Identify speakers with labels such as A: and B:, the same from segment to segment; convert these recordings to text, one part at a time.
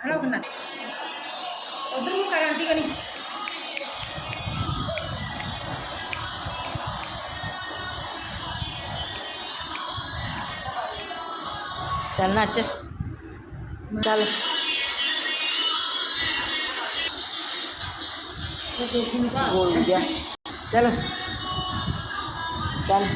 A: ਖੜਾ ਹੋ ਨਾ ਉਧਰ ਨੂੰ ਕਰ ਆਂਟੀ ਕਣੀ
B: ਚੱਲ ਨੱਚ ਚੱਲ ਬੋਲ ਗਿਆ ਚੱਲ ਚੱਲ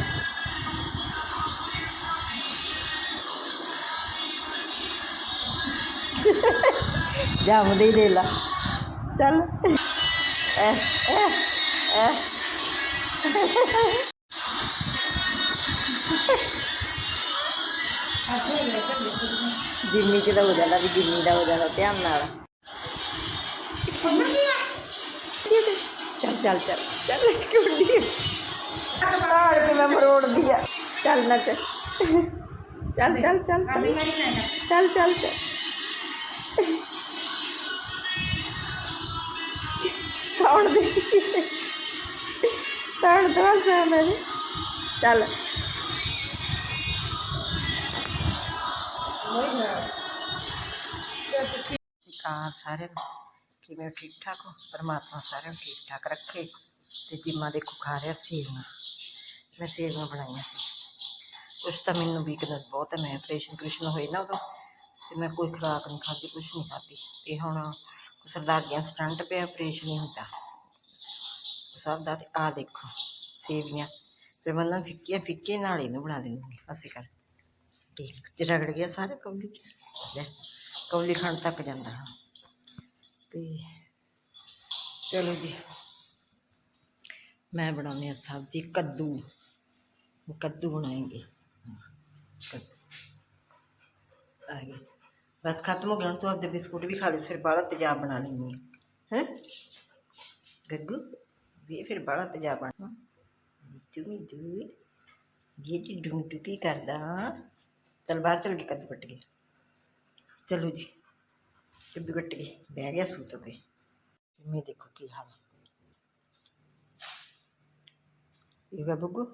B: ਜਾ ਮੁੰਡੇ ਦੇ ਲਾ। ਚੱਲ। ਜਿੰਮੀ ਚ ਤਾਂ ਹੋ ਜਾਂਦਾ ਵੀ ਜਿੰਮੀ ਦਾ ਹੋ ਜਾਂਦਾ ਧਿਆਨ ਨਾਲ। ਚੱਲ ਚੱਲ ਚੱਲ ਚੱਲ ਕੁੜੀ ਤਾੜ ਕੇ ਮੈਂ ਮਰੋੜਦੀ ਆ। ਚੱਲ ਨਾ ਚੱਲ। ਚੱਲ ਚੱਲ ਚੱਲ ਚੱਲ ਚੱਲ ਚੱਲ। ਕੌਣ ਦੇਖੀ ਤਾੜ ਤਾਂ ਸਾ ਮੈਂ ਚੱਲ। ਸਿਕਾ ਸਾਰੇ ਕਿਵੇਂ ਠੀਕ ਠਾਕ ਹੋ? ਪਰਮਾਤਮਾ ਸਾਰਿਆਂ ਨੂੰ ਠੀਕ ਠਾਕ ਰੱਖੇ ਤੇ ਜਿੰਮਾ ਦੇਖੋ ਖਾ ਰਿਹਾ ਸੇਵੀਆਂ। ਮੈਂ ਸੇਵੀਆਂ ਬਣਾਈਆਂ ਸੀ। ਕੁਛ ਤਾਂ ਮੈਨੂੰ ਵੀਕਨੈਸ ਬਹੁਤ ਹੈ। ਮੈਂ ਆਪਰੇਸ਼ਨ ਕ੍ਰਿਸ਼ਨ ਹੋਏ ਨਾ ਉਦੋਂ ਤੇ ਮੈਂ ਕੋਈ ਖੁਰਾਕ ਨਹੀਂ ਖਾਧੀ, ਕੁਛ ਨਹੀਂ ਖਾਧੀ। ਤੇ ਹੁਣ ਸਰਦਾਰੀਆਂ ਸਟੰਟ ਪਿਆ ਆਪਰੇਸ਼ਨ ਹੀ ਹੁੰਦਾ। ਸਭ ਦਾ ਤੇ ਆ ਦੇਖੋ ਸੇਵੀਆਂ ਫਿਰ ਮੈਂ ਨਾ ਫਿੱਕੀਆਂ ਫਿੱਕੇ ਨਾਲ ਇਹਨੂੰ ਬਣਾ ਦੇਵਾਂਗੀ ਅਸੀਂ ਕਰ। ਠੀਕ ਤੇ ਰਗੜ ਗਿਆ ਸਾਰੇ ਕੌਲੀ ਚ। ਲੈ, ਕੌਲੀ ਖਾਣ ਤੱਕ ਜਾਂਦਾ, ਹਾਂ। ਤੇ ਚਲੋ ਜੀ। ਮੈਂ ਬਣਾਉਂਦੀ ਹਾਂ ਸਬਜ਼ੀ ਕੱਦੂ। ਕੱਦੂ ਬਣਾएंगे ਕੱਦੂ। ਆ ਗਏ। ਬਸ ਖਤਮ ਹੋ ਗਿਆ, ਹੁਣ ਤੂੰ ਆਪਦੇ ਬਿਸਕੁਟ ਵੀ ਖਾ ਲੈ, ਫਿਰ ਬਾਹਲਾ ਤੇਜ਼ਾਬ ਬਣਾ ਲੈਂਦੀ ਹੈ ਹੈ? ਗੱਗੂ, ਵੀ ਫਿਰ ਬਾਹਲਾ ਤੇਜ਼ਾਬ ਬਣਾ। ਤੂੰ ਵੀ ਤੂੰ ਇਹ ਜੀ ਡੂੰ ਟੂ ਕੀ ਕਰਦਾ। ਚਲ ਬਾਹਰ ਚਲ ਕੇ ਕੱਦੂ ਕੱਟ ਗਿਆ ਚਲੋ ਜੀ, ਕੱਦੂ ਕੱਟ ਗਏ ਬਹਿ ਗਿਆ ਸੂਤ ਕੇ ਮੈਂ ਦੇਖੋ ਕੀ ਹਾਲ। ਇਹ ਬੱਗੂ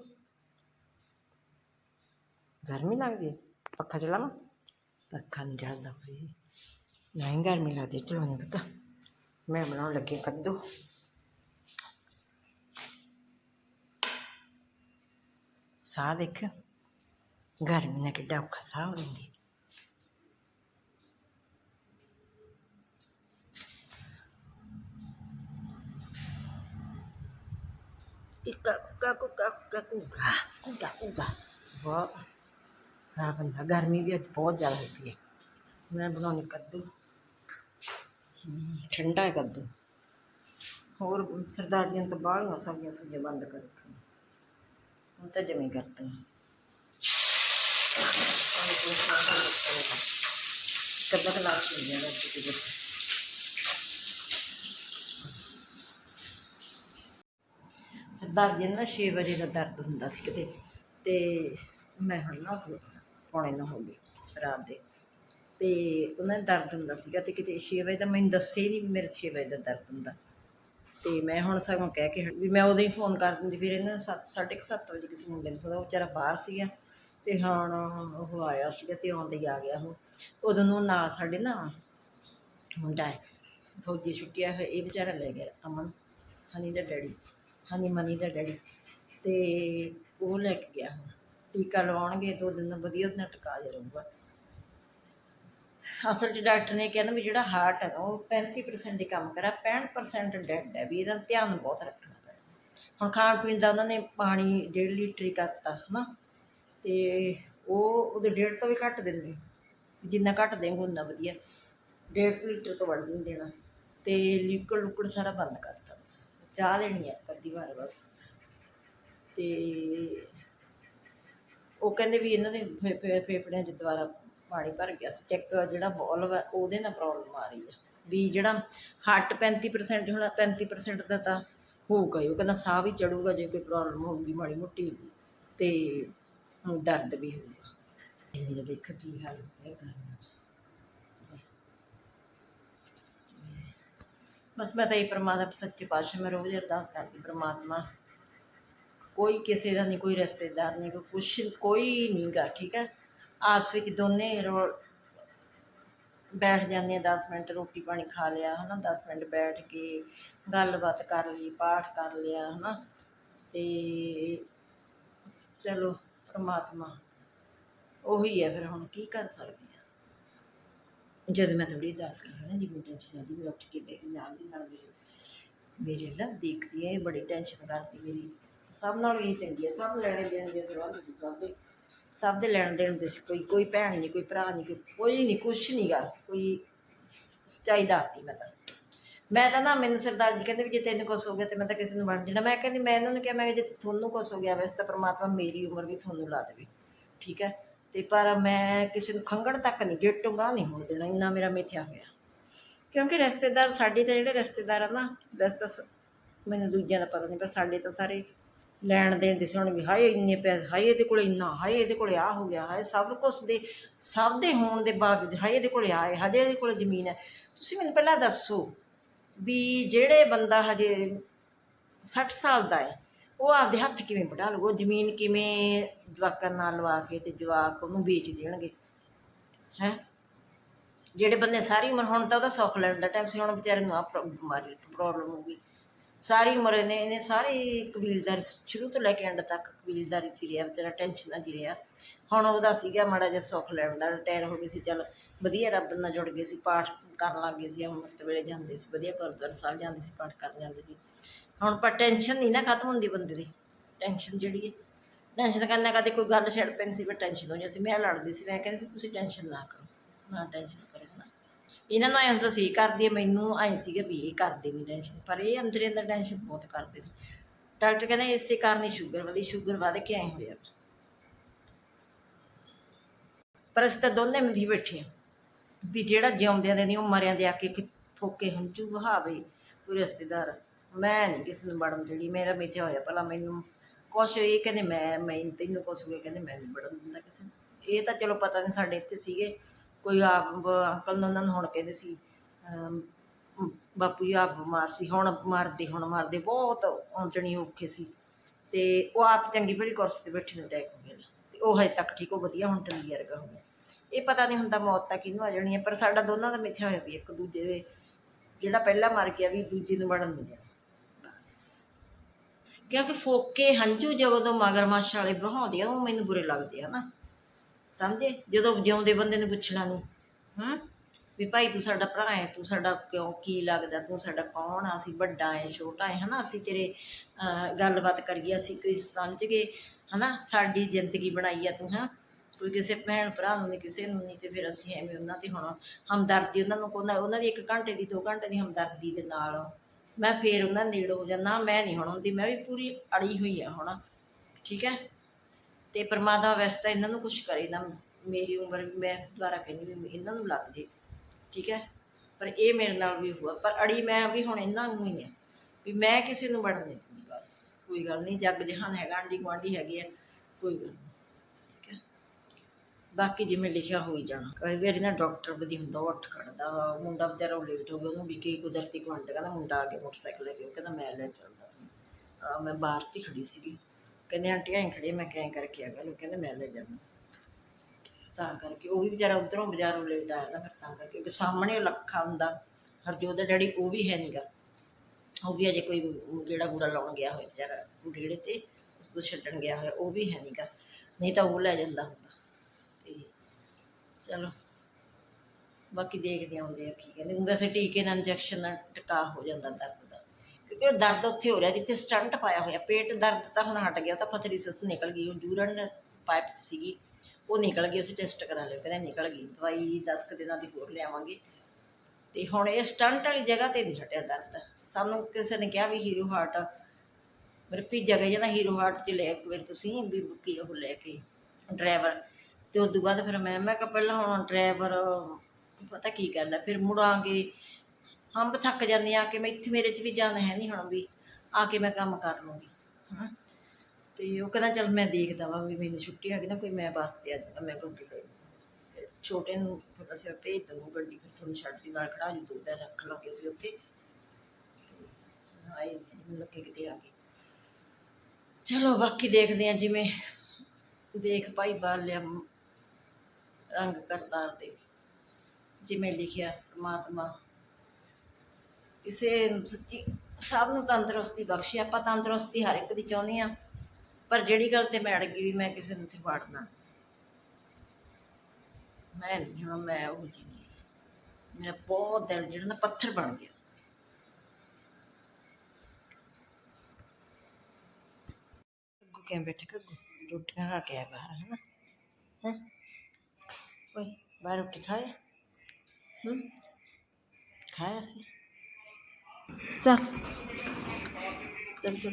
B: ਗਰਮੀ ਲੱਗਦੀ ਪੱਖਾ ਚਲਾਵਾਂ? ਪੱਖਾ ਨਹੀਂ ਚੱਲਦਾ ਕੋਈ ਨਹੀਂ ਗਰਮੀ ਲੱਗਦੀ ਚਲਾਉਣੀ ਪਤਾ ਮੈਂ ਬਣਾਉਣ ਲੱਗੀ ਕੱਦੂ। ਸਾਹ ਦੇਖ ਗਰਮੀ ਨਾਲ ਕਿੱਡਾ ਔਖਾ ਸਾਹ ਹੋ ਲੈਂਦੀ ਇੱਕਾ ਕੁੱਕਾ ਕੁੱਕਾ ਕੁੱਕਾ। ਕੁੱਕਾ ਕੁੱਕਾ। ਬਹੁਤ ਹਾਂ ਬੰਦਾ ਗਰਮੀ ਵੀ ਅੱਜ ਬਹੁਤ ਜ਼ਿਆਦਾ ਹੋਈ ਹੈ। ਮੈਂ ਬਣਾਉਣੀ ਕੱਦੂ। ਠੰਡਾ ਹੈ ਕੱਦੂ। ਹੋਰ ਸਰਦਾਰ ਦੀਆਂ ਤਾਂ ਬਾਹਲੀਆਂ ਸਬਜ਼ੀਆਂ ਸੁਬਜ਼ੀਆਂ ਬੰਦ ਕਰ ਦਿੱਤੀਆਂ ਹੁਣ ਤਾਂ ਜਮੀ ਕਰਤੇ ਕਦੋਂ ਤੱਕ ਲਾਸ਼ ਹੋ ਕਿਤੇ। ਸਰਦਾਰ ਜੀ ਨੂੰ ਨਾ 6 ਵਜੇ ਦਾ ਦਰਦ ਹੁੰਦਾ ਸੀ ਕਿਤੇ। ਤੇ ਮੈਂ ਹੁਣ ਨਾ ਪੌਣੇ ਨਾ ਹੋ ਗਏ ਰਾਤ ਦੇ। ਤੇ ਉਹਨਾਂ ਦਾ ਦਰਦ ਹੁੰਦਾ ਸੀਗਾ ਤੇ ਕਿਤੇ 6 ਵਜੇ ਦਾ ਮੈਨੂੰ ਦੱਸੇ ਨਹੀਂ ਵੀ ਮੇਰੇ 6 ਵਜੇ ਦਾ ਦਰਦ ਹੁੰਦਾ। ਤੇ ਮੈਂ ਹੁਣ ਸਗੋਂ ਕਹਿ ਕੇ ਵੀ ਮੈਂ ਉਦੋਂ ਹੀ ਫੋਨ ਕਰ ਦਿੰਦੀ, ਫਿਰ ਇਹਨਾਂ ਸੱਤ, ਸਾਢੇ ਕੁ ਸੱਤ ਵਜੇ ਕਿਸੇ ਮੁੰਡੇ ਨੂੰ ਪਤਾ, ਉਹ ਵਿਚਾਰਾ ਬਾਹਰ ਸੀਗਾ ਤੇ ਹੁਣ ਉਹ ਆਇਆ ਸੀਗਾ ਤੇ ਆਉਂਦੇ ਹੀ ਆ ਗਿਆ ਉਹ। ਉਦੋਂ ਨੂੰ ਨਾਲ ਸਾਡੇ ਨਾ ਮੁੰਡਾ ਹੈ, ਫੌਜੀ ਛੁੱਟਿਆ ਹੋਇਆ, ਇਹ ਵਿਚਾਰਾ ਲੈ ਗਿਆ ਅਮਨ ਹਨੀ ਦਾ ਡੈਡੀ ਹਨੀ ਮਨੀ ਦਾ ਡੈਡੀ ਤੇ ਉਹ ਲੈ ਕੇ ਗਿਆ ਹੁਣ। ਟੀਕਾ ਲਵਾਉਣਗੇ, ਦੋ ਦਿਨ ਵਧੀਆ ਉਹਦੇ ਨਾਲ ਟਿਕਾ ਜਾ ਰਹੂਗਾ। ਅਸਲ 'ਚ ਡਾਕਟਰ ਨੇ ਕਹਿੰਦਾ ਵੀ ਜਿਹੜਾ ਹਾਰਟ ਹੈ ਨਾ, ਉਹ 35% ਹੀ ਕੰਮ ਕਰਾ 65% ਡੈਡ ਹੈ ਵੀ, ਇਹਦਾ ਧਿਆਨ ਬਹੁਤ ਰੱਖਣਾ ਪੈਣਾ। ਹੁਣ ਖਾਣ ਪੀਣ ਦਾ ਉਹਨਾਂ ਨੇ ਪਾਣੀ 1.5 ਲੀਟਰ ਹੀ ਕਰਤਾ, ਹਨਾ? ਤੇ ਉਹ ਉਹਦੇ ਡੇਢ ਤੋਂ ਵੀ ਘੱਟ ਦਿੰਦੇ। ਜਿੰਨਾ ਘੱਟ ਦੇਂਗੇ ਉਨਾ ਵਧੀਆ। ਡੇਢ ਲੀਟਰ ਤੋਂ ਵੱਧ ਨਹੀਂ ਦੇਣਾ। ਤੇ ਲਿਕਵਿਡ ਲੁਕੜ ਸਾਰਾ ਬੰਦ ਕਰਤਾ ਬਸ। ਚਾਹ ਲੈਣੀ ਹੈ ਅੱਧੀ ਵਾਰ ਬਸ। ਤੇ ਉਹ ਕਹਿੰਦੇ ਵੀ ਇਹਨਾਂ ਦੇ ਫੇ- ਫੇ- ਫੇਫੜਿਆਂ 'ਚ ਦੁਬਾਰਾ ਪਾਣੀ ਭਰ ਗਿਆ ਸੀ। ਟੈਕ ਜਿਹੜਾ ਬੋਲਵ ਹੈ ਉਹਦੇ ਨਾਲ ਪ੍ਰੋਬਲਮ ਆ ਰਹੀ ਹੈ ਵੀ ਜਿਹੜਾ ਹਾਰਟ 35% ਹੁਣ 35% ਦਾ ਤਾਂ ਹੋਊਗਾ ਹੀ। ਉਹ ਕਹਿੰਦਾ ਸਾਹ ਵੀ ਚੜੂਗਾ, ਜੇ ਕੋਈ ਪ੍ਰੋਬਲਮ ਹੋਊਗੀ, ਮਾੜੀ ਮੋਟੀ ਤੇ ਦਰਦ ਵੀ ਹੋਊਗਾ। ਇਹ ਦੇਖ ਕੀ ਹਾਲ ਹੈ ਕਰਨਾ ਬਸ ਮੈਂ ਤਾਂ ਇਹ ਪਰਮਾਤਮਾ ਸੱਚੇ ਪਾਤਸ਼ਾਹ ਮੈਂ ਰੋਜ਼ ਅਰਦਾਸ ਕਰਦੀ ਪਰਮਾਤਮਾ ਕੋਈ ਕਿਸੇ ਦਾ ਨਹੀਂ, ਕੋਈ ਰਿਸ਼ਤੇਦਾਰ ਨਹੀਂ, ਕੋਈ ਕੁਛ ਕੋਈ ਨਹੀਂ ਗਾ ਠੀਕ ਹੈ? ਆਪਸ ਵਿੱਚ ਦੋਨੇ ਰੋ- ਬੈਠ ਜਾਂਦੇ ਹਾਂ 10 ਮਿੰਟ ਰੋਟੀ ਪਾਣੀ ਖਾ ਲਿਆ, ਹਨਾ? 10 ਮਿੰਟ ਬੈਠ ਕੇ ਗੱਲਬਾਤ ਕਰ ਲਈ, ਪਾਠ ਕਰ ਲਿਆ, ਹਨਾ? ਤੇ ਚਲੋ, ਪਰਮਾਤਮਾ ਉਹੀ ਹੈ ਫਿਰ ਹੁਣ ਕੀ ਕਰ ਸਕਦੀ ਹਾਂ ਜਦ ਮੈਂ ਥੋੜੀ ਦੱਸ ਕਰਾਂ ਨਾ, ਜਿਵੇਂ ਟੈਨਸ਼ਨ ਆਦੀ ਮੈਂ ਉੱਠ ਕੇ ਬੈਠ ਨਾਲ ਦੀ ਨਾਲ ਮੇਰੇ ਮੇਰੇ ਨਾ ਦੇਖਦੀ ਹੈ ਇਹ ਬੜੀ ਟੈਨਸ਼ਨ ਕਰਦੀ ਮੇਰੀ। ਸਭ ਨਾਲ ਹੀ ਚੰਗੀ ਹੈ ਸਭ ਲੈਣੇ ਦੇਣ ਦੇ ਸਵਾਲ ਸੀ ਸਭ ਦੇ। ਸਭ ਦੇ ਲੈਣ ਦੇਣ ਦੇ ਸੀ ਕੋਈ ਕੋਈ ਭੈਣ ਨਹੀਂ, ਕੋਈ ਭਰਾ ਨਹੀਂ, ਕੋਈ ਕੋਈ ਨਹੀਂ, ਕੁਛ ਨਹੀਂਗਾ ਕੋਈ ਚਾਹੀਦਾ ਨਹੀਂ ਮੈਂ ਤਾਂ। ਮੈਂ ਤਾਂ ਨਾ, ਮੈਨੂੰ ਸਰਦਾਰ ਜੀ ਕਹਿੰਦੇ ਵੀ ਜੇ ਤੈਨੂੰ ਕੁਛ ਹੋ ਗਿਆ ਤੇ ਮੈਂ ਤਾਂ ਕਿਸੇ ਨੂੰ ਬਣ ਜਾਣਾ ਮੈਂ ਕਹਿੰਦੀ, ਮੈਂ ਇਹਨਾਂ ਨੂੰ ਕਿਹਾ, ਮੈਂ ਕਿਹਾ ਜੇ ਤੁਹਾਨੂੰ ਕੁਛ ਹੋ ਗਿਆ, ਵੈਸੇ ਤਾਂ ਪ੍ਰਮਾਤਮਾ ਮੇਰੀ ਉਮਰ ਵੀ ਤੁਹਾਨੂੰ ਲਾ ਦੇਵੇ, ਠੀਕ ਹੈ? ਤੇ ਪਰ ਮੈਂ ਕਿਸੇ ਨੂੰ ਖੰਗਣ ਤੱਕ ਨਹੀਂ ਗਿੱਟੂਗਾ ਨਹੀਂ ਹੋਣ ਦੇਣਾ, ਇੰਨਾ ਮੇਰਾ ਮਿੱਥਿਆ ਹੋਇਆ। ਕਿਉਂਕਿ ਰਿਸ਼ਤੇਦਾਰ, ਸਾਡੇ ਤਾਂ ਜਿਹੜੇ ਰਿਸ਼ਤੇਦਾਰ ਆ ਨਾ, ਵੈਸੇ ਤਾਂ ਸ- ਮੈਨੂੰ ਦੂਜਿਆਂ ਦਾ ਪਤਾ ਨਹੀਂ, ਪਰ ਸਾਡੇ ਤਾਂ ਸਾਰੇ ਲੈਣ ਦੇਣ ਦੇ ਸੁਣ ਵੀ ਹਾਏ ਇੰਨੇ ਪੈਸੇ ਹਾਏ ਇਹਦੇ ਕੋਲ ਇੰਨਾ, ਹਾਏ ਇਹਦੇ ਕੋਲ ਆ ਹੋ ਗਿਆ, ਹਾਏ ਸਭ ਕੁਝ ਦੇ, ਸਭ ਦੇ ਹੋਣ ਦੇ ਬਾਵਜੂਦ ਹਾਏ ਇਹਦੇ ਕੋਲ ਆਏ ਹਜੇ ਇਹਦੇ ਕੋਲ ਜ਼ਮੀਨ ਹੈ। ਤੁਸੀਂ ਮੈਨੂੰ ਪਹਿਲਾਂ ਦੱਸੋ ਵੀ ਜਿਹੜੇ ਬੰਦਾ ਹਜੇ 60 ਸਾਲ ਦਾ ਹੈ, ਉਹ ਆਪਦੇ ਹੱਥ ਕਿਵੇਂ ਵਢਾ ਲਊਗਾ ਜ਼ਮੀਨ ਕਿਵੇਂ ਜਵਾਕਾਂ ਨਾਲ ਲਵਾ ਕੇ ਤੇ ਜਵਾਕ ਉਹਨੂੰ ਵੇਚ ਦੇਣਗੇ? ਹੈ? ਜਿਹੜੇ ਬੰਦੇ ਸਾਰੀ ਉਮਰ ਹੁਣ ਤਾਂ ਉਹਦਾ ਸੌਖ ਲੈਣ ਦਾ ਟਾਈਮ ਸੀ, ਹੁਣ ਵਿਚਾਰੇ ਨੂੰ ਆ ਬਿਮਾਰੀ ਪ੍ਰੋਬਲਮ ਹੋ ਗਈ। ਸਾਰੀ ਉਮਰ ਇਹਨੇ ਇਹਨੇ ਸਾਰੀ ਕਬੀਲਦਾਰੀ ਸ਼ੁਰੂ ਤੋਂ ਲੈ ਕੇ ਐਂਡ ਤੱਕ ਕਬੀਲਦਾਰੀ 'ਚ ਹੀ ਰਿਹਾ, ਵਿਚਾਰਾ ਟੈਨਸ਼ਨਾਂ 'ਚ ਹੀ ਰਿਹਾ। ਹੁਣ ਉਹਦਾ ਸੀਗਾ ਮਾੜਾ ਜਿਹਾ ਸੁੱਖ ਲੈਣ ਦਾ ਰਿਟਾਇਰ ਹੋ ਗਏ ਸੀ, ਚੱਲ ਵਧੀਆ ਰੱਬ ਨਾਲ ਜੁੜ ਗਏ ਸੀ, ਪਾਠ ਕਰਨ ਲੱਗ ਗਏ ਸੀ, ਅੰਮ੍ਰਿਤ ਵੇਲੇ ਜਾਂਦੇ ਸੀ, ਵਧੀਆ ਗੁਰਦੁਆਰਾ ਸਾਹਿਬ ਜਾਂਦੇ ਸੀ, ਪਾਠ ਕਰਨ ਜਾਂਦੇ ਸੀ। ਹੁਣ ਪਰ ਟੈਨਸ਼ਨ ਨਹੀਂ ਨਾ ਖਤਮ ਹੁੰਦੀ ਬੰਦੇ ਦੀ ਟੈਨਸ਼ਨ ਜਿਹੜੀ ਹੈ। ਟੈਨਸ਼ਨ ਕਰਨਾ ਕਦੇ ਕੋਈ ਗੱਲ ਛੱਡ ਪੈਂਦੀ ਸੀ ਪਰ ਟੈਨਸ਼ਨ ਹੋ ਜਾਂਦੀ ਸੀ, ਮੈਂ ਲੜਦੀ ਸੀ, ਮੈਂ ਕਹਿੰਦੀ ਸੀ, ਤੁਸੀਂ ਟੈਨਸ਼ਨ ਨਾ ਕਰੋ, ਨਾ ਟੈਨਸ਼ਨ ਕਰੋ। ਇਹਨਾਂ ਨੂੰ ਐਂ ਹੁੰਦਾ ਸੀ ਇਹ ਕਰਦੀ ਹੈ ਮੈਨੂੰ, ਐਂ ਸੀਗਾ ਵੀ ਇਹ ਕਰਦੇ ਨਹੀਂ ਟੈਨਸ਼ਨ ਪਰ ਇਹ ਅੰਦਰੇ ਅੰਦਰ ਟੈਨਸ਼ਨ ਬਹੁਤ ਕਰਦੇ ਸੀ। ਡਾਕਟਰ ਕਹਿੰਦੇ ਇਸੇ ਕਾਰਨ ਹੀ ਸ਼ੂਗਰ ਵਧੀ ਸ਼ੂਗਰ ਵਧ ਕੇ ਐਂ ਹੋਇਆ। ਪਰ ਅਸੀਂ ਤਾਂ ਦੋਨੇ ਮਿਲੀ ਬੈਠੇ ਹਾਂ ਵੀ ਜਿਹੜਾ ਜਿਉਂਦਿਆਂ ਦੇ ਨਹੀਂ, ਉਹ ਮਰਿਆਂ ਦੇ ਆ ਕੇ ਫੋਕੇ ਹੰਝੂ ਵਹਾਵੇ ਕੋਈ ਰਿਸ਼ਤੇਦਾਰ। ਮੈਂ ਨਹੀਂ ਕਿਸੇ ਨੂੰ ਵੜਨ ਜਿਹੜੀ ਮੇਰਾ ਮਿੱਥਿਆ ਹੋਇਆ ਭਲਾ ਮੈਨੂੰ ਕੁਛ ਇਹ ਕਹਿੰਦੇ ਮੈਂ ਮੈਂ ਤੈਨੂੰ ਕੁਛ ਹੋਇਆ ਕਹਿੰਦੇ ਮੈਂ ਨਹੀਂ ਵੜਨ ਦਿੰਦਾ ਕਿਸੇ ਨੂੰ। ਇਹ ਤਾਂ ਚਲੋ ਪਤਾ ਨਹੀਂ ਸਾਡੇ ਇੱਥੇ ਸੀਗੇ। ਕੋਈ ਆਪ ਬ- ਅੰਕਲ ਨੂੰ ਉਹਨਾਂ ਨੂੰ ਹੁਣ ਕਹਿੰਦੇ ਸੀ ਬਾਪੂ ਜੀ ਆਪ ਬਿਮਾਰ ਸੀ, ਹੁਣ ਮਰਦੇ ਹੁਣ ਮਰਦੇ, ਬਹੁਤ ਔਂਚਣੀ ਔਖੇ ਸੀ। ਤੇ ਉਹ ਆਪ ਚੰਗੀ ਭਲੀ ਕੁਰਸੀ ਤੇ ਬੈਠੇ ਨੂੰ ਅਟੈਕ ਹੋ ਗਿਆ ਤੇ ਉਹ ਹਜੇ ਤੱਕ ਠੀਕ, ਉਹ ਵਧੀਆ ਹੁਣ ਟੰਗੀ ਵਰਗਾ ਹੋ ਗਿਆ। ਇਹ ਪਤਾ ਨਹੀਂ ਹੁੰਦਾ ਮੌਤ ਤਾਂ ਕਿਹਨੂੰ ਆ ਜਾਣੀ ਹੈ ਪਰ ਸਾਡਾ ਦੋਨਾਂ ਦਾ ਮਿੱਥਿਆ ਹੋਇਆ ਵੀ ਇੱਕ ਦੂਜੇ ਦੇ, ਜਿਹੜਾ ਪਹਿਲਾਂ ਮਰ ਗਿਆ ਵੀ ਦੂਜੇ ਨੂੰ ਵੜਨ ਨਹੀਂ ਦੇਣਾ। ਬਸ। ਕਿਉਂਕਿ ਫੋਕੇ ਹੰਝੂ ਜਦੋਂ ਮਗਰਮੱਛ ਵਾਲੇ ਬਹਾਉਂਦੇ ਆ, ਉਹ ਮੈਨੂੰ ਬੁਰੇ ਲੱਗਦੇ ਆ ਨਾ। ਸਮਝੇ? ਜਦੋਂ ਜਿਉਂਦੇ ਬੰਦੇ ਨੂੰ ਪੁੱਛਣਾ ਨਹੀਂ ਹਾਂ? ਵੀ ਭਾਈ ਤੂੰ ਸਾਡਾ ਭਰਾ ਹੈ ਤੂੰ ਸਾਡਾ ਕਿਉਂ, ਕੀ ਲੱਗਦਾ? ਤੂੰ ਸਾਡਾ ਕੌਣ ਆ? ਅਸੀਂ ਵੱਡਾ ਹੈ ਛੋਟਾ ਹੈ ਹਨਾ? ਅਸੀਂ ਤੇਰੇ ਗੱਲਬਾਤ ਕਰੀਏ, ਅਸੀਂ ਕੋਈ ਸਮਝ ਕੇ ਹਨਾ? ਸਾਡੀ ਜ਼ਿੰਦਗੀ ਬਣਾਈ ਆ ਤੂੰ, ਹਾਂ? ਕੋਈ ਕਿਸੇ ਭੈਣ ਭਰਾ ਨੂੰ ਨਹੀਂ ਕਿਸੇ ਨੂੰ ਨਹੀਂ ਤੇ ਫਿਰ ਅਸੀਂ ਐਵੇਂ ਉਹਨਾਂ ਤੇ ਹੁਣ ਹਮਦਰਦੀ, ਉਹਨਾਂ ਨੂੰ ਕੋਨਾ ਉਹਨਾਂ ਦੀ 1 ਘੰਟੇ ਦੀ 2 ਘੰਟੇ ਦੀ ਹਮਦਰਦੀ ਦੇ ਨਾਲ। ਮੈਂ ਫੇਰ ਉਹਨਾਂ ਦੇ ਨੇੜੇ ਹੋ ਜਾਂਦਾ, ਮੈਂ ਨਹੀਂ ਹੁਣ ਹੁੰਦੀ, ਮੈਂ ਵੀ ਪੂਰੀ ਅੜੀ ਹੋਈ ਆ ਹੁਣ, ਠੀਕ ਹੈ? ਤੇ ਪਰਮਾਤਮਾ ਵੈਸੇ ਤਾਂ ਇਹਨਾਂ ਨੂੰ ਕੁਝ ਕਰੇ ਨਾ ਮੇਰੀ ਉਮਰ ਵੀ ਮੈਂ ਦੁਬਾਰਾ ਕਹਿੰਦੀ ਵੀ ਇਹਨਾਂ ਨੂੰ ਲੱਗ ਜੇ ਠੀਕ ਹੈ? ਪਰ ਇਹ ਮੇਰੇ ਨਾਲ ਵੀ ਹੋਇਆ ਪਰ ਅੜੀ ਮੈਂ ਵੀ ਹੁਣ ਇਹਨਾਂ ਨੂੰ ਹੀ ਹੈ ਵੀ ਮੈਂ ਕਿਸੇ ਨੂੰ ਵੜਨ ਨਹੀਂ ਦਿੰਦੀ ਬਸ ਕੋਈ ਗੱਲ ਨਹੀਂ ਜੱਗ ਜਹਾਨ ਹੈਗਾ ਆਂਢੀ ਗੁਆਂਢੀ ਹੈਗੇ ਆ ਕੋਈ ਗੱਲ ਨਹੀਂ ਠੀਕ ਹੈ? ਬਾਕੀ ਜਿਵੇਂ ਲਿਖਿਆ ਹੋਈ ਜਾਣਾ ਕਈ ਵਾਰੀ ਨਾ ਡਾਕਟਰ ਬਦੀ ਹੁੰਦਾ ਉਹ ਉੱਠ ਖੜਦਾ ਵਾ, ਮੁੰਡਾ ਵਿਚਾਰਾ ਉਹ ਲੇਟ ਹੋ ਗਿਆ ਉਹਨੂੰ ਵੀ ਕੀ ਕੁਦਰਤੀ ਕੁਆਂਟ ਕਹਿੰਦਾ ਮੁੰਡਾ ਆ ਕੇ ਮੋਟਰਸਾਈਕਲ ਲੈ ਕੇ ਕਹਿੰਦਾ ਮੈਂ ਲੈ ਚੱਲਦਾ ਆ ਮੈਂ ਬਾਹਰ 'ਚ ਹੀ ਖੜੀ ਸੀਗੀ ਕਹਿੰਦੇ ਆਂਟੀ ਐਂ ਖੜੀ ਆ, ਮੈਂ ਕਿਵੇਂ ਕਰਕੇ ਆ ਗਿਆ ਲੋਕ ਕਹਿੰਦੇ ਮੈਂ ਲੈ ਜਾਂਦਾ ਤਾਂ ਕਰਕੇ ਉਹ ਵੀ ਵਿਚਾਰਾ ਉਧਰੋਂ ਬਾਜ਼ਾਰੋਂ ਲੇਟ ਆਇਆ ਨਾ ਫਿਰ ਤਾਂ ਕਰਕੇ ਕਿਉਂਕਿ ਸਾਹਮਣੇ ਉਹ ਲੱਖਾ ਹੁੰਦਾ ਹਰਜੋਤ ਦਾ ਡੈਡੀ ਉਹ ਵੀ ਹੈ ਨਹੀਂਗਾ ਉਹ ਵੀ ਅਜੇ ਕੋਈ ਜਿਹੜਾ ਗੂੜਾ ਲਾਉਣ ਗਿਆ ਹੋਇਆ ਵਿਚਾਰਾ ਡੇੜੇ ਤੇ ਉਸ ਨੂੰ ਛੱਡਣ ਗਿਆ ਹੋਇਆ ਉਹ ਵੀ ਹੈ ਨਹੀਂਗਾ ਨਹੀਂ ਤਾਂ ਉਹ ਲੈ ਜਾਂਦਾ ਹੁੰਦਾ। ਤੇ ਚਲੋ ਬਾਕੀ ਦੇਖਦੇ ਆਉਂਦੇ ਆ ਕੀ ਕਹਿੰਦੇ ਵੈਸੇ ਟੀਕੇ ਨਾਲ ਇੰਜੈਕਸ਼ਨ ਨਾਲ ਟਿਕਾ ਹੋ ਜਾਂਦਾ ਦਰਦ। ਕਿਉਂਕਿ ਉਹ ਦਰਦ ਉੱਥੇ ਹੋ ਰਿਹਾ, ਜਿੱਥੇ ਸਟੰਟ ਪਾਇਆ ਹੋਇਆ, ਪੇਟ ਦਰਦ ਤਾਂ ਹੁਣ ਹਟ ਗਿਆ, ਉਹ ਤਾਂ ਪਥਰੀ ਸੁੱਤ ਨਿਕਲ ਗਈ, ਉਹ ਜੂਰਨ ਪਾਈਪ ਸੀਗੀ, ਉਹ ਨਿਕਲ ਗਈ, ਅਸੀਂ ਟੈਸਟ ਕਰਾ ਲਿਆ, ਕਹਿੰਦੇ ਨਿਕਲ ਗਈ, ਦਵਾਈ 10 ਕੁ ਦਿਨਾਂ ਦੀ ਹੋਰ ਲਿਆਵਾਂਗੇ। ਤੇ ਹੁਣ ਇਹ ਸਟੰਟ ਵਾਲੀ ਜਗ੍ਹਾ ਤੇ ਨਹੀਂ ਹਟਿਆ ਦਰਦ। ਸਾਨੂੰ ਕਿਸੇ ਨੇ ਕਿਹਾ ਵੀ ਹੀਰੋ ਹਾਰਟ, ਮੇਰੇ ਭਤੀਜਾ ਗਿਆ ਜਾਂਦਾ ਹੀਰੋ ਹਾਰਟ ਚ ਲੈ ਇੱਕ ਵਾਰ ਤੁਸੀਂ, ਵੀ ਬੁੱਕੀ ਉਹ ਲੈ ਕੇ, ਡਰਾਈਵਰ। ਤੇ ਉਸ ਤੋਂ ਬਾਅਦ ਫਿਰ ਮੈਂ ਮੈਂ ਕਿਹਾ ਪਹਿਲਾਂ ਹੁਣ ਡਰਾਈਵਰ, ਪਤਾ ਕੀ ਕਰਨਾ ਫਿਰ ਮੁੜਾਂਗੇ ਹੰਬ ਥੱਕ ਜਾਂਦੀ ਆ ਕਿ ਮੈਂ ਇੱਥੇ ਮੇਰੇ 'ਚ ਵੀ ਜਾਨ ਹੈ ਨਹੀਂ ਹੁਣ ਵੀ, ਆ ਕੇ ਮੈਂ ਕੰਮ ਕਰ ਲੂੰਗੀ ਹਾਂ ਤੇ ਉਹ ਕਹਿੰਦਾ, ਚਲ ਮੈਂ ਦੇਖਦਾ ਵਾਂ ਵੀ ਮੈਨੂੰ ਛੁੱਟੀ ਆ ਗਈ ਨਾ, ਕੋਈ ਮੈਂ ਬੱਸ ਤੇ ਆ ਜਾਂਦਾ ਮੈਂ ਰੋਟੀ ਲੈ ਛੋਟੇ ਨੂੰ ਫਿਰ ਅਸੀਂ ਭੇਜ ਦੂੰ ਗੱਡੀ, ਫਿਰ ਤੁਹਾਨੂੰ ਛੱਡ ਦੀ ਨਾਲ ਖੜਾ ਜੂ ਦੋ ਰੱਖ ਲਾਂਗੇ ਅਸੀਂ ਉੱਥੇ। ਆਏ ਲੱਗੇ ਕਿਤੇ ਆ ਗਏ। ਚਲੋ, ਬਾਕੀ ਦੇਖਦੇ ਆ ਜਿਵੇਂ ਦੇਖ ਭਾਈ ਬਾਹਰ ਲਿਆ ਰੰਗ ਕਰਤਾਰ ਦੇ ਜਿਵੇਂ ਲਿਖਿਆ, ਪਰਮਾਤਮਾ ਕਿਸੇ ਨੂੰ ਸੱਚੀ ਸਭ ਨੂੰ ਤੰਦਰੁਸਤੀ ਬਖਸ਼ੇ, ਆਪਾਂ ਤੰਦਰੁਸਤੀ ਹਰ ਇੱਕ ਦੀ ਚਾਹੁੰਦੇ ਆ ਪਰ ਜਿਹੜੀ ਗੱਲ ਤੇ ਮੈਂ ਅੜ ਗਈ ਵੀ ਮੈਂ ਕਿਸੇ ਨੂੰ ਤੇ ਵਾੜਨਾ ਮੈਂ ਨਹੀਂ ਹਾਂ, ਮੈਂ ਉਹ ਜੀ ਨਹੀਂ। ਮੇਰਾ ਬਹੁਤ ਦਿਲ, ਜਿਹੜਾ ਨਾ ਪੱਥਰ ਬਣ ਗਿਆ। ਗੱਗੂ ਕਿਵੇਂ ਬੈਠੇ ਗੱਗੂ ਰੋਟੀਆਂ ਖਾ ਕੇ ਆ ਬਾਹਰ ਹੈ ਨਾ ਹੈ? ਓਏ ਬਾਹਰ ਰੋਟੀ ਖਾਏ? ਹੂੰ? ਖਾਇਆ ਸੀ? ਚੱਲ ਚੱਲ ਚੱਲ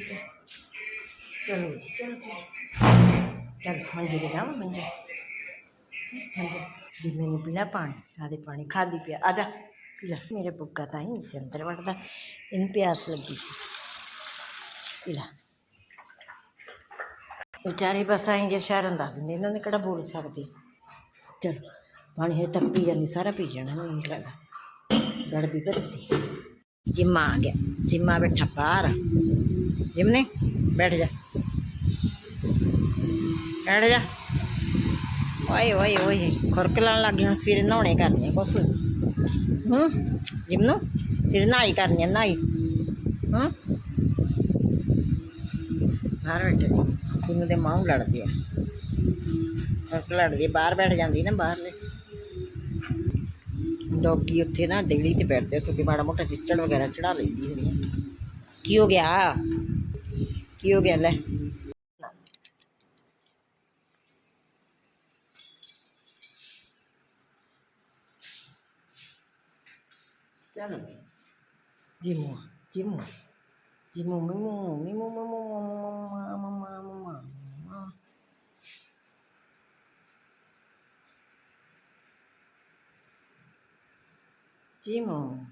B: ਚਲੋ ਜੀ ਚਲ ਚਲ ਮੰਜੇ ਤੇ ਜਾਵਾਂ ਮੰਜੇ ਮੰਜੇ ਜੀ ਮੈਨੂੰ ਪੀਣਾ ਪਾਣੀ ਆਦੇ ਪਾਣੀ ਖਾਲੀ ਪਿਆ ਆ ਜਾ ਪੀ ਲੈ ਮੇਰੇ ਬੁੱਗਾ ਤਾਂ ਹੀ ਨਹੀਂ ਅੰਦਰ ਵੜਦਾ ਇਹਨੂੰ ਪਿਆਸ ਲੱਗੀ ਸੀ ਪੀ ਲੈ ਵਿਚਾਰੇ ਬਸ ਆਈ ਜੇ ਸ਼ਹਿਰਾਂ ਦੱਸ ਦਿੰਦੇ ਇਹਨਾਂ ਨੇ ਕਿਹੜਾ ਬੋਲ ਸਕਦੇ ਚਲ ਪਾਣੀ ਹੇ ਤੱਕ ਪੀ ਜਾਂਦੀ ਸਾਰਾ ਪੀ ਜਾਣਾ ਮੈਨੂੰ ਨਹੀਂ ਲੱਗਾ ਵੀ ਭਰੀ ਸੀ ਜਿੰਮਾ ਆ ਗਿਆ। ਜਿੰਮਾ ਬੈਠਾ ਬਾਹਰ ਜਿਮਨੇ ਬੈਠ ਜਾ। ਬੈਠ ਜਾ। ਓਏ ਓਏ ਓਏ, ਖੁਰਕ ਲੱਗ ਗਿਆ, ਸਵੇਰੇ ਨਹਾਉਣੇ ਕਰਨੇ ਕੁਛ। ਹੂੰ ਜਿਮਨੂ ਸਵੇਰੇ ਨਹਾਈ ਕਰਨੀ ਆ, ਨਹਾਈ। ਹੂੰ। ਬਾਹਰ ਬੈਠੇ ਨੇ। ਦੇ ਮਾਂ ਲੜਦੇ ਆ। ਖੁਰਕ ਲੜਦੀ ਬਾਹਰ ਬੈਠ ਜਾਂਦੀ ਨਾ ਬਾਹਰਲੇ। ਡੋਗੀ ਉੱਥੇ ਨਾ ਡੇੜੀ ਤੇ ਬੈਠਦੇ ਉੱਥੇ ਕੋਈ ਮਾੜਾ ਮੋਟਾ ਚਿੱਚੜ ਵਗੈਰਾ ਚੜਾ ਲੈਂਦੀ ਹੁੰਦੀ ਆ ਕੀ ਹੋ ਗਿਆ ਕੀ ਹੋ ਗਿਆ ਲੈ ਚੱਲ ਜਿਮੂ ਜਿਮੂ ਜਿਮੂ ਮਿਮੂ ਮਿਮੂ ਮਿਮੂ ਮਮਾ ਮਮਾ ਮਮਾ ਜਿਮੂ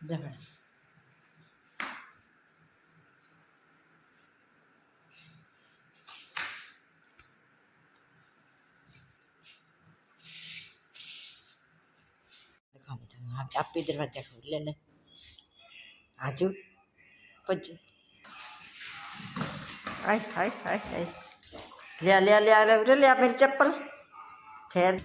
B: ਜਾ ਦਿਖਾ ਦੇ ਆਪ ਆਪੇ ਦਰਵਾਜ਼ਾ ਖੋਲ ਲੈ ਲੈ ਆਜੋ ਭੱਜ ਆਏ ਹਾਏ ਹਾਏ ਲਿਆ ਲਿਆ ਲਿਆ ਲੈ ਲਿਆ ਮੇਰੀ ਚੱਪਲ ਖੈਰ